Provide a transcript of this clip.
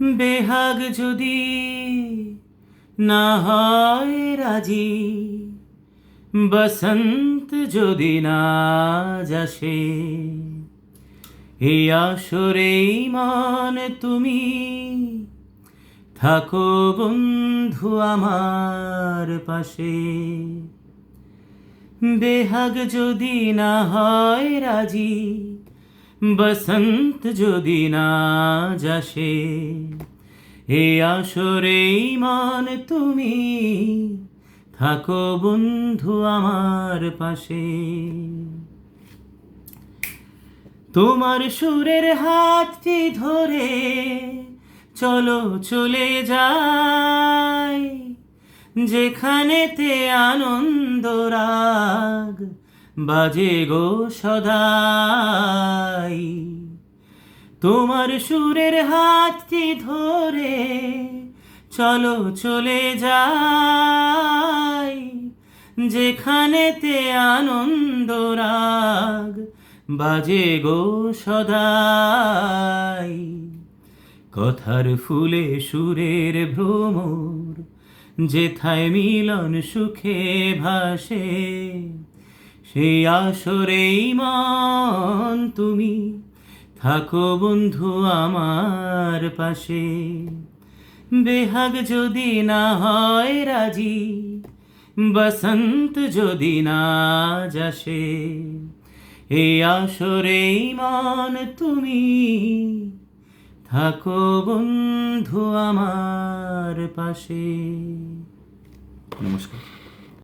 বেহাগ যদি না হয় রাজি, বসন্ত যদি না যাসে এই আসরেই মান তুমি, থাকো বন্ধু আমার পাশে। বেহাগ যদি না হয় রাজি বসন্ত যদি না যাসে, হে আসরে মান তুমি, থাকো বন্ধু আমার পাশে। তোমার সুরের হাতটি ধরে চলো চলে যাই, যেখানেতে আনন্দ রাগ বাজে গো সদাই। তোমার সুরের হাতটি ধরে চলো চলে যাই। যেখানেতে আনন্দ রাগ বাজে গো সদাই। কথার ফুলে সুরের ভ্রমর, যেথায় মিলন সুখে ভাসে। সেই আসরেই মন তুমি। থাকো বন্ধু আমার পাশে। বেহাগ যদি না হয় রাজি, বসন্ত যদি না যাসে। এই আসরেই মন তুমি। থাকো বন্ধু আমার পাশে। নমস্কার।